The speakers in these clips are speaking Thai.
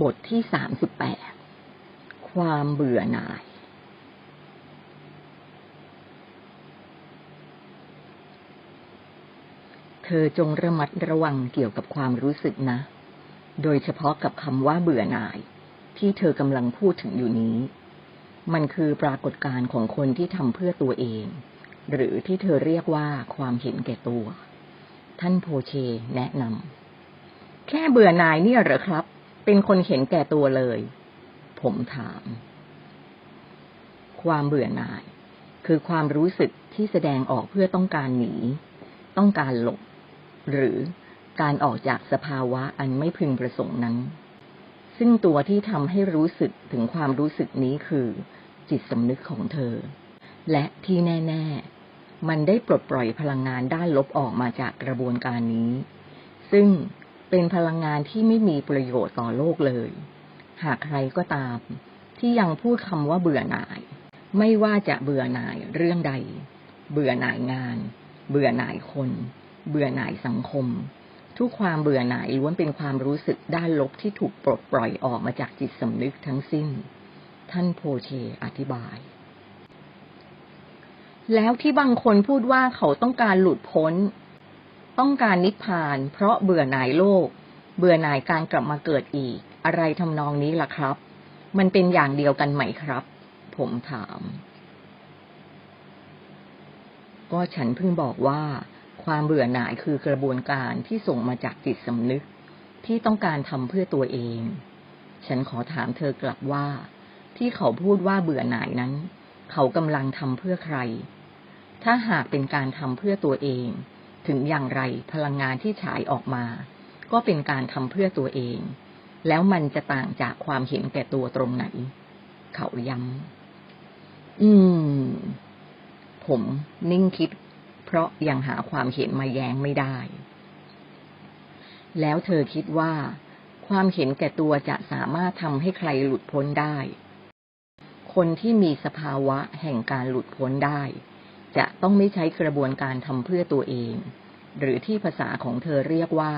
บทที่สามสิบแปด ความเบื่อหน่าย เธอจงระมัดระวังเกี่ยวกับความรู้สึกนะ โดยเฉพาะกับคำว่าเบื่อหน่าย ที่เธอกำลังพูดถึงอยู่นี้ มันคือปรากฏการณ์ของคนที่ทำเพื่อตัวเอง หรือที่เธอเรียกว่าความเห็นแก่ตัว ท่านโพเชแนะนำแค่เบื่อหน่ายเนี่ยเหรอครับ เป็นคนเห็นแก่ตัวเลย ผมถาม ความเบื่อหน่าย คือความรู้สึกที่แสดงออกเพื่อต้องการหนี ต้องการหลบ หรือการออกจากสภาวะอันไม่พึงประสงค์นั้น ซึ่งตัวที่ทำให้รู้สึกถึงความรู้สึกนี้คือ จิตสำนึกของเธอ และที่แน่ ๆ มันได้ปลดปล่อยพลังงานด้านลบออกมาจากกระบวนการนี้ ซึ่ง เป็นพลังงานที่ไม่มีประโยชน์ต่อโลกเลย หากใครก็ตาม ที่ยังพูดคำว่าเบื่อหน่าย ไม่ว่าจะเบื่อหน่ายเรื่องใด เบื่อหน่ายงาน เบื่อหน่ายคน เบื่อหน่ายสังคม ทุกความเบื่อหน่ายล้วนเป็นความรู้สึกด้านลบที่ถูกปลดปล่อยออกมาจากจิตสำนึกทั้งสิ้น ท่านโพเชอธิบายแล้วที่บางคนพูดว่าเขาต้องการหลุดพ้น ต้องการนิพพาน เพราะเบื่อหน่ายโลก เบื่อหน่ายการกลับมาเกิดอีก อะไรทำนองนี้ล่ะครับ มันเป็นอย่างเดียวกันไหมครับ ผมถาม ก็ฉันเพิ่งบอกว่า ความเบื่อหน่ายคือกระบวนการที่ส่งมาจากจิตสำนึก ที่ต้องการทำเพื่อตัวเอง ฉันขอถามเธอกลับว่า ที่เขาพูดว่าเบื่อหน่ายนั้น เขากำลังทำเพื่อใคร ถ้าหากเป็นการทำเพื่อตัวเอง ถึงอย่างไรพลังงานที่ฉายออกมา ก็เป็นการทำเพื่อตัวเอง แล้วมันจะต่างจากความเห็นแก่ตัวตรงไหน เขาย้ำอืม ผมนิ่งคิด เพราะยังหาความเห็นมาแย้งไม่ได้ แล้วเธอคิดว่า ความเห็นแก่ตัวจะสามารถทำให้ใครหลุดพ้นได้ คนที่มีสภาวะแห่งการหลุดพ้นได้ จะต้องไม่ใช้กระบวนการทำเพื่อตัวเอง หรือที่ภาษาของเธอเรียกว่า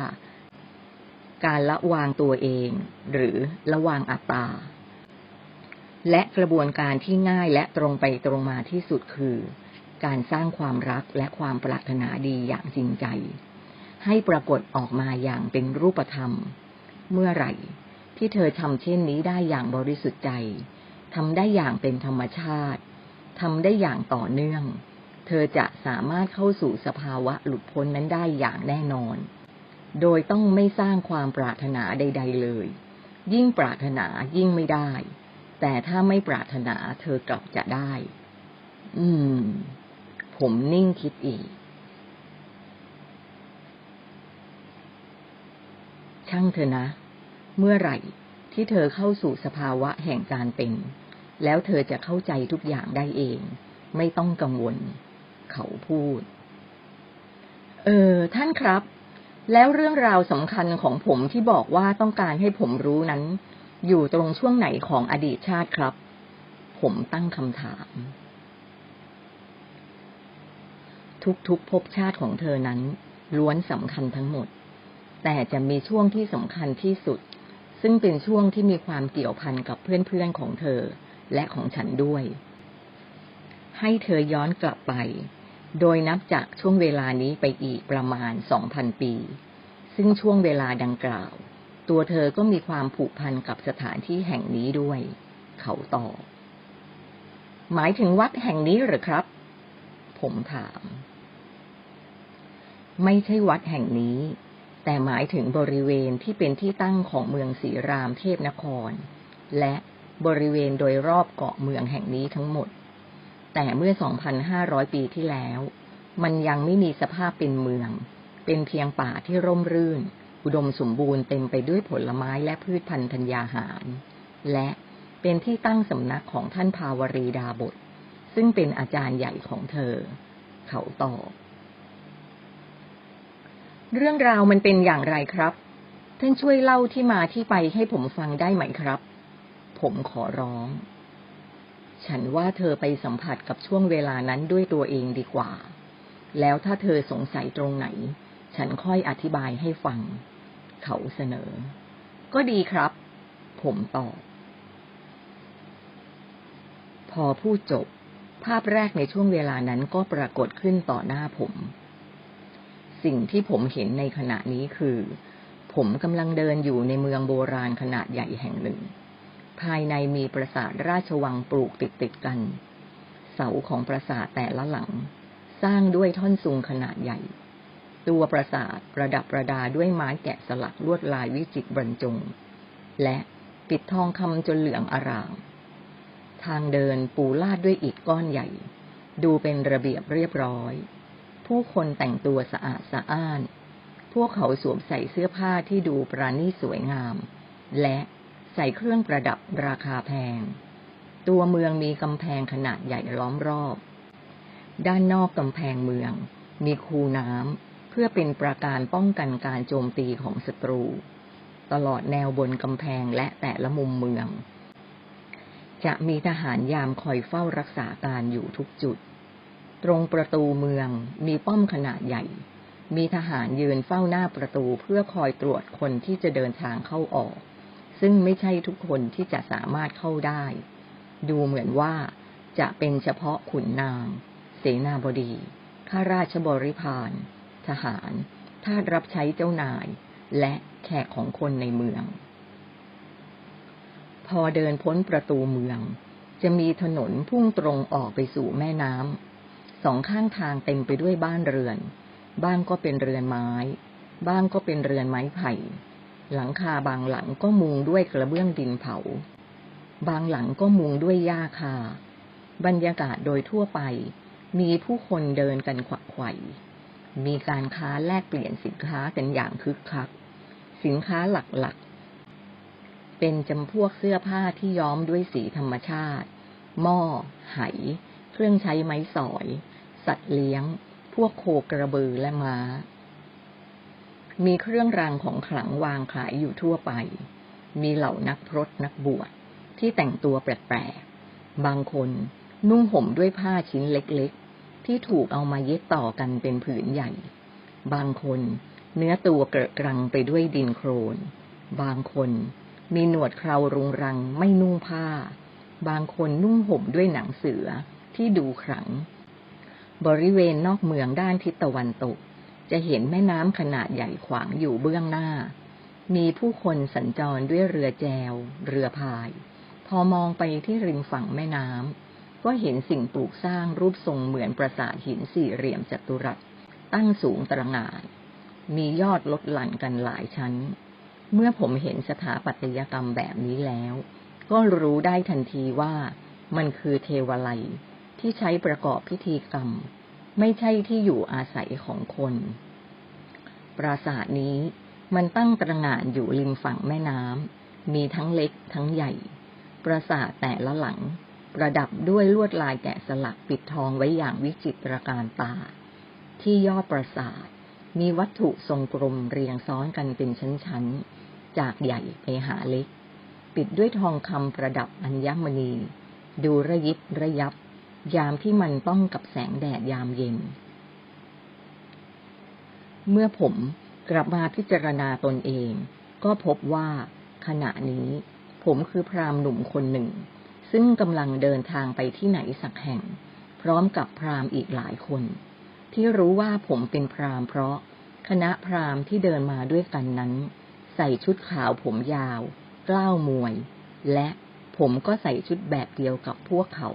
การละวางตัวเอง หรือละวางอัตตา และกระบวนการที่ง่ายและตรงไปตรงมาที่สุดคือ การสร้างความรักและความปรารถนาดีอย่างจริงใจ ให้ปรากฏออกมาอย่างเป็นรูปธรรม เมื่อไหร่ ที่เธอทำเช่นนี้ได้อย่างบริสุทธิ์ใจทำได้อย่างเป็นธรรมชาติทำได้อย่างต่อเนื่อง เธอจะสามารถเข้าสู่สภาวะหลุดพ้นนั้นได้อย่างแน่นอน โดยต้องไม่สร้างความปรารถนาใด ๆ เลย ยิ่งปรารถนายิ่งไม่ได้ แต่ถ้าไม่ปรารถนาเธอกลับจะได้ อืม ผมนิ่งคิดอีก ช่างเธอนะ เมื่อไหร่ที่เธอเข้าสู่สภาวะแห่งการเป็น แล้วเธอจะเข้าใจทุกอย่างได้เอง ไม่ต้องกังวล เขาพูด เออ ท่านครับ แล้วเรื่องราวสำคัญของผมที่บอกว่าต้องการให้ผมรู้นั้น อยู่ตรงช่วงไหนของอดีตชาติครับ ผมตั้งคำถาม ทุกๆภพชาติของเธอนั้น ล้วนสำคัญทั้งหมด แต่จะมีช่วงที่สำคัญที่สุด ซึ่งเป็นช่วงที่มีความเกี่ยวพันกับเพื่อนๆของเธอและของฉันด้วยให้เธอย้อนกลับไป โดยนับจากช่วงเวลานี้ไปอีกประมาณสองพันปี ซึ่งช่วงเวลาดังกล่าว ตัวเธอก็มีความผูกพันกับสถานที่แห่งนี้ด้วย เขาตอบ หมายถึงวัดแห่งนี้หรือครับ ผมถาม ไม่ใช่วัดแห่งนี้ แต่หมายถึงบริเวณที่เป็นที่ตั้งของเมืองศรีรามเทพนคร และบริเวณโดยรอบเกาะเมืองแห่งนี้ทั้งหมด แต่เมื่อ 2,500 ปีที่แล้ว มันยังไม่มีสภาพเป็นเมือง เป็นเพียงป่าที่ร่มรื่น อุดมสมบูรณ์เต็มไปด้วยผลไม้และพืชพันธุ์ธัญญาหาร และเป็นที่ตั้งสำนักของท่านภาวรีดาบท ซึ่งเป็นอาจารย์ใหญ่ของเธอ เขาตอบเรื่องราวมันเป็นอย่างไรครับ ท่านช่วยเล่าที่มาที่ไปให้ผมฟังได้ไหมครับ ผมขอร้อง ฉันว่าเธอไปสัมผัสกับช่วงเวลานั้นด้วยตัวเองดีกว่า แล้วถ้าเธอสงสัยตรงไหน ฉันค่อยอธิบายให้ฟัง เขาเสนอ ก็ดีครับ ผมตอบ พอพูดจบ ภาพแรกในช่วงเวลานั้นก็ปรากฏขึ้นต่อหน้าผม สิ่งที่ผมเห็นในขณะนี้คือ ผมกำลังเดินอยู่ในเมืองโบราณขนาดใหญ่แห่งหนึ่ง ภายในมีปราสาทราชวังปลูกติดติดกัน เสาของปราสาทแต่ละหลัง สร้างด้วยท่อนซุงขนาดใหญ่ ตัวปราสาทประดับประดาด้วยไม้แกะสลักลวดลายวิจิตรบรรจง และปิดทองคำจนเหลืองอาราม ทางเดินปูลาดด้วยอิฐก้อนใหญ่ ดูเป็นระเบียบเรียบร้อย ผู้คนแต่งตัวสะอาดสะอ้าน พวกเขาสวมใส่เสื้อผ้าที่ดูปราณีตสวยงาม และ ใส่เครื่องประดับราคาแพง ตัวเมืองมีกำแพงขนาดใหญ่ล้อมรอบ ด้านนอกกำแพงเมือง มีคูน้ำเพื่อเป็นประการป้องกันการโจมตีของศัตรู ตลอดแนวบนกำแพงและแต่ละมุมเมือง จะมีทหารยามคอยเฝ้ารักษาการอยู่ทุกจุด ตรงประตูเมืองมีป้อมขนาดใหญ่ มีทหารยืนเฝ้าหน้าประตูเพื่อคอยตรวจคนที่จะเดินทางเข้าออก ซึ่งไม่ใช่ทุกคนที่จะสามารถเข้าได้ ดูเหมือนว่าจะเป็นเฉพาะขุนนาง เสนาบดี ข้าราชบริพารทหารทาสรับใช้เจ้านาย และแขกของคนในเมือง พอเดินพ้นประตูเมือง จะมีถนนพุ่งตรงออกไปสู่แม่น้ำสองข้างทางเต็มไปด้วยบ้านเรือน บ้างก็เป็นเรือนไม้ บ้างก็เป็นเรือนไม้ไผ่ หลังคาบางหลังก็มุงด้วยกระเบื้องดินเผา บางหลังก็มุงด้วยหญ้าคา บรรยากาศโดยทั่วไป มีผู้คนเดินกันขวักไขว่มีการค้าแลกเปลี่ยนสินค้ากันอย่างคึกคัก สินค้าหลักๆ เป็นจำพวกเสื้อผ้าที่ย้อมด้วยสีธรรมชาติ หม้อ ไห เครื่องใช้ไม้สอย สัตว์เลี้ยง พวกโคกระบือและม้า มีเครื่องรางของขลังวางขายอยู่ทั่วไป มีเหล่านักพรตนักบวชที่แต่งตัวแปลกๆ บางคนนุ่งห่มด้วยผ้าชิ้นเล็กๆ ที่ถูกเอามาเย็บต่อกันเป็นผืนใหญ่ บางคนเนื้อตัวเกระกรังไปด้วยดินโครน บางคนมีหนวดเครารุงรังไม่นุ่งผ้า บางคนนุ่งห่มด้วยหนังเสือที่ดูขลัง บริเวณนอกเมืองด้านทิศตะวันตก จะเห็นแม่น้ำขนาดใหญ่ขวางอยู่เบื้องหน้า มีผู้คนสัญจรด้วยเรือแจว เรือพาย พอมองไปที่ริมฝั่งแม่น้ำก็เห็นสิ่งปลูกสร้างรูปทรงเหมือนปราสาทหินสี่เหลี่ยมจัตุรัส ตั้งสูงตระหง่าน มียอดลดหลั่นกันหลายชั้น เมื่อผมเห็นสถาปัตยกรรมแบบนี้แล้ว ก็รู้ได้ทันทีว่ามันคือเทวไลที่ใช้ประกอบพิธีกรรม ไม่ใช่ที่อยู่อาศัยของคน ปราสาทนี้มันตั้งตระหง่านอยู่ริมฝั่งแม่น้ำมีทั้งเล็กทั้งใหญ่ ปราสาทแต่ละหลัง ประดับด้วยลวดลายแกะสลักปิดทองไว้อย่างวิจิตรการตา ที่ยอดปราสาทมีวัตถุทรงกลมเรียงซ้อนกันเป็นชั้นๆ จากใหญ่ไปหาเล็ก ปิดด้วยทองคำประดับอัญมณี ดูระยิบระยับ ยามที่มันต้องกับแสงแดดยามเย็น เมื่อผมกลับมาพิจารณาตนเอง ก็พบว่าขณะนี้ผมคือพรามหนุ่มคนหนึ่ง ซึ่งกำลังเดินทางไปที่ไหนสักแห่ง พร้อมกับพรามอีกหลายคน ที่รู้ว่าผมเป็นพรามเพราะคณะพรามที่เดินมาด้วยกันนั้น ใส่ชุดขาวผมยาว กล้าวมวย และผมก็ใส่ชุดแบบเดียวกับพวกเขา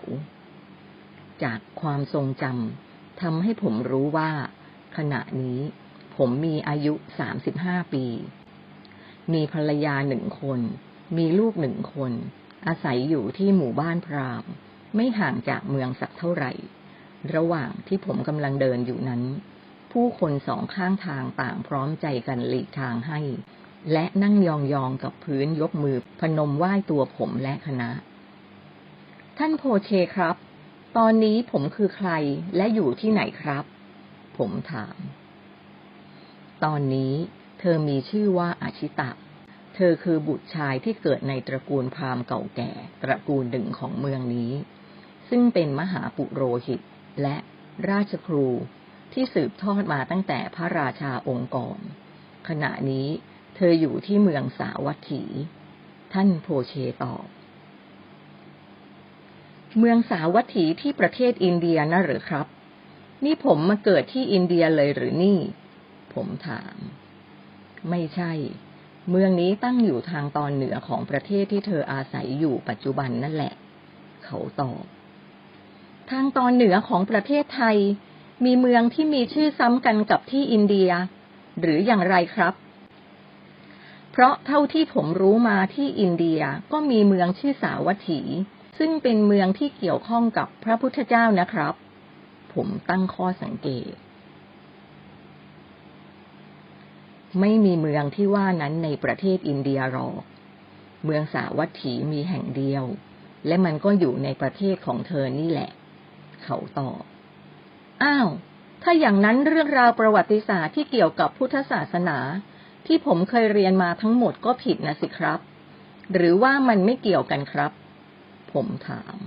จากความทรงจำทำให้ผมรู้ว่า ขณะนี้ผมมีอายุสามสิบห้าปี มีภรรยาหนึ่งคน มีลูกหนึ่งคน อาศัยอยู่ที่หมู่บ้านพราหมณ์ ไม่ห่างจากเมืองสักเท่าไหร่ ระหว่างที่ผมกำลังเดินอยู่นั้น ผู้คนสองข้างทางต่างพร้อมใจกันหลีกทางให้ และนั่งยองๆกับพื้นยกมือพนมไหว้ตัวผมและคณะ ท่านโพเชครับ ตอนนี้ผมคือใครและอยู่ที่ไหนครับ ผมถาม ตอนนี้เธอมีชื่อว่าอาชิตะ เธอคือบุตรชายที่เกิดในตระกูลพราหมณ์เก่าแก่ ตระกูลหนึ่งของเมืองนี้ ซึ่งเป็นมหาปุโรหิตและราชครูที่สืบทอดมาตั้งแต่พระราชาองค์ก่อน ขณะนี้เธออยู่ที่เมืองสาวัตถี ท่านโพเชตอบ เมืองสาวัตถีที่ประเทศอินเดียนะหรือครับ นี่ผมมาเกิดที่อินเดียเลยหรือนี่ ผมถาม ไม่ใช่ เมืองนี้ตั้งอยู่ทางตอนเหนือของประเทศที่เธออาศัยอยู่ปัจจุบันนั่นแหละ เขาตอบ ทางตอนเหนือของประเทศไทย มีเมืองที่มีชื่อซ้ำกันกับที่อินเดีย หรืออย่างไรครับเพราะเท่าที่ผมรู้มาที่อินเดียก็มีเมืองชื่อสาวัตถี ซึ่งเป็นเมืองที่เกี่ยวข้องกับพระพุทธเจ้านะครับ ผมตั้งข้อสังเกต ไม่มีเมืองที่ว่านั้นในประเทศอินเดียหรอก เมืองสาวัตถีมีแห่งเดียว และมันก็อยู่ในประเทศของเธอนี่แหละ เขาตอบ อ้าว ถ้าอย่างนั้นเรื่องราวประวัติศาสตร์ที่เกี่ยวกับพุทธศาสนา ที่ผมเคยเรียนมาทั้งหมดก็ผิดนะสิครับ หรือว่ามันไม่เกี่ยวกันครับ ผมถาม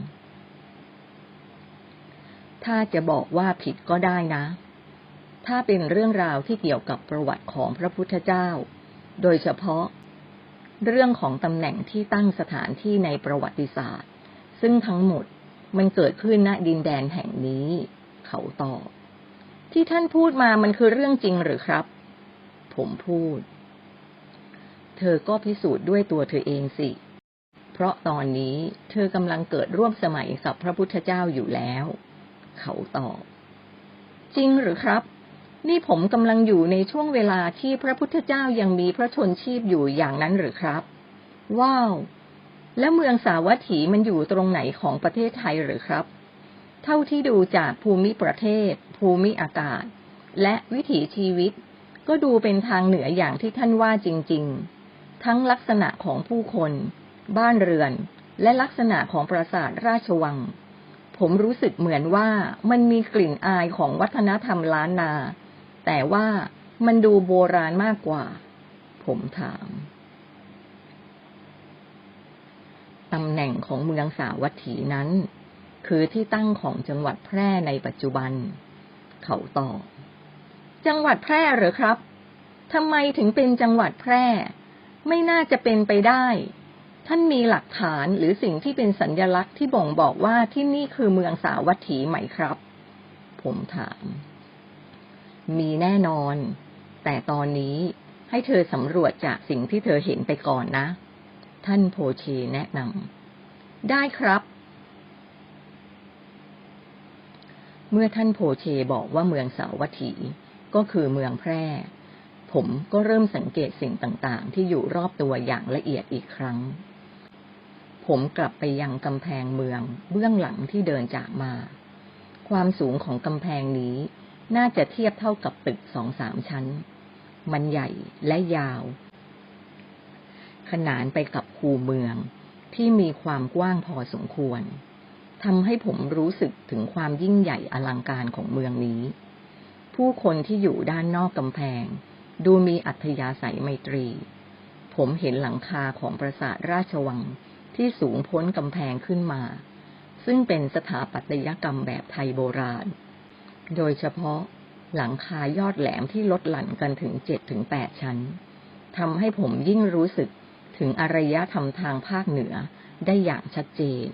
ถ้าจะบอกว่าผิดก็ได้นะ ถ้าเป็นเรื่องราวที่เกี่ยวกับประวัติของพระพุทธเจ้า โดยเฉพาะ เรื่องของตำแหน่งที่ตั้งสถานที่ในประวัติศาสตร์ ซึ่งทั้งหมดมันเกิดขึ้นณดินแดนแห่งนี้ เขาตอบ ที่ท่านพูดมามันคือเรื่องจริงหรือครับ ผมพูด เธอก็พิสูจน์ด้วยตัวเธอเองสิ เพราะตอนนี้เธอกำลังเกิดร่วมสมัยกับพระพุทธเจ้าอยู่แล้ว เขาตอบ จริงหรือครับ นี่ผมกำลังอยู่ในช่วงเวลาที่พระพุทธเจ้ายังมีพระชนชีพอยู่อย่างนั้นหรือครับ ว้าว แล้วเมืองสาวัตถีมันอยู่ตรงไหนของประเทศไทยหรือครับ เท่าที่ดูจากภูมิประเทศ ภูมิอากาศ และวิถีชีวิต ก็ดูเป็นทางเหนืออย่างที่ท่านว่าจริง ๆ ทั้งลักษณะของผู้คน บ้านเรือน และลักษณะของปราสาทราชวัง ผมรู้สึกเหมือนว่ามันมีกลิ่นอายของวัฒนธรรมล้านนา แต่ว่ามันดูโบราณมากกว่า ผมถามตำแหน่งของเมืองสาวัตถีนั้น คือที่ตั้งของจังหวัดแพร่ในปัจจุบัน เขาตอบจังหวัดแพร่หรือครับทำไมถึงเป็นจังหวัดแพร่ ไม่น่าจะเป็นไปได้ ท่านมีหลักฐานหรือสิ่งที่เป็นสัญญลักษณ์ที่บ่งบอกว่าที่นี่คือเมืองสาวัตถีไหมครับ ผมถาม มีแน่นอน แต่ตอนนี้ให้เธอสำรวจจากสิ่งที่เธอเห็นไปก่อนนะ ท่านโพเชแนะนำได้ครับ เมื่อท่านโพเชบอกว่าเมืองสาวัตถีก็คือเมืองแพร่ผมก็เริ่มสังเกตสิ่งต่างๆ ที่อยู่รอบตัวอย่างละเอียดอีกครั้ง ผมกลับไปยังกำแพงเมืองเบื้องหลังที่เดินจากมา ความสูงของกำแพงนี้น่าจะเทียบเท่ากับตึกสองสามชั้น มันใหญ่และยาว ขนานไปกับคูเมืองที่มีความกว้างพอสมควรทำให้ผมรู้สึกถึงความยิ่งใหญ่อลังการของเมืองนี้ ผู้คนที่อยู่ด้านนอกกำแพง ดูมีอัธยาศัยไมตรี ผมเห็นหลังคาของปราสาทราชวัง ที่สูงพ้นกำแพงขึ้นมา ซึ่งเป็นสถาปัตยกรรมแบบไทยโบราณ โดยเฉพาะหลังคายอดแหลมที่ลดหลั่นกันถึงเจ็ดถึงแปดชั้นทำให้ผมยิ่งรู้สึกถึงอารยธรรมทางภาคเหนือได้อย่างชัดเจน